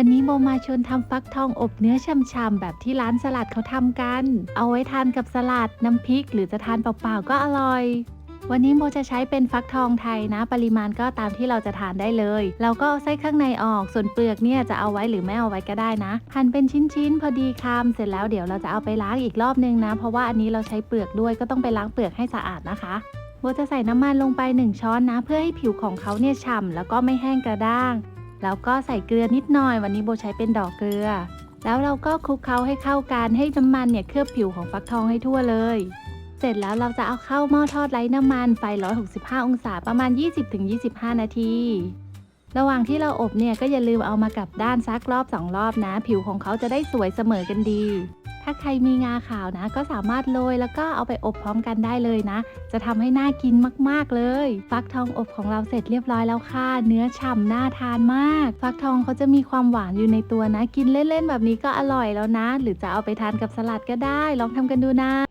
วันนี้โมมาชวนทำฟักทองอบเนื้อช่ำๆแบบที่ร้านสลัดเขาทำกัน เอาไว้ทานกับสลัดน้ำพริก หรือจะทานเปล่าๆก็อร่อย วันนี้โมจะใช้เป็นฟักทองไทยนะ ปริมาณก็ตามที่เราจะทานได้เลย เราก็เอาไส้ข้างในออก ส่วนเปลือกเนี่ยจะเอาไว้หรือไม่เอาไว้ก็ได้นะ หั่นเป็นชิ้นๆ พอดีคำเสร็จแล้วเดี๋ยวเราจะเอาไปล้างอีกรอบนึงนะ เพราะว่าอันนี้เราใช้เปลือกด้วยก็ต้องไปล้างเปลือกให้สะอาดนะคะโบจะใส่น้ำมันลงไป 1 ช้อนนะ เพื่อให้ผิวของเขาเนี่ยฉ่ำแล้วก็ไม่แห้งกระด้าง แล้วก็ใส่เกลือนิดหน่อย วันนี้โบใช้เป็นดอกเกลือ แล้วเราก็คลุกเคล้าให้เข้ากันให้น้ำมันเนี่ยเคลือบผิวของฟักทองให้ทั่วเลย เสร็จแล้วเราจะเอาเข้าหม้อทอดไร้น้ำมันไฟ 165 องศาประมาณ 20-25 นาที ระหว่างที่เราอบเนี่ยก็อย่าลืมเอามากลับด้านซักรอบสองรอบนะ ผิวของเขาจะได้สวยเสมอกันดี ถ้าใครมีงาขาวนะ ก็สามารถโรยแล้วก็เอาไปอบพร้อมกันได้เลยนะ จะทำให้น่ากินมากๆเลย ฟักทองอบของเราเสร็จเรียบร้อยแล้วค่ะ เนื้อฉ่ำน่าทานมาก ฟักทองเขาจะมีความหวานอยู่ในตัวนะ กินเล่นๆแบบนี้ก็อร่อยแล้วนะ หรือจะเอาไปทานกับสลัดก็ได้ ลองทำกันดูนะ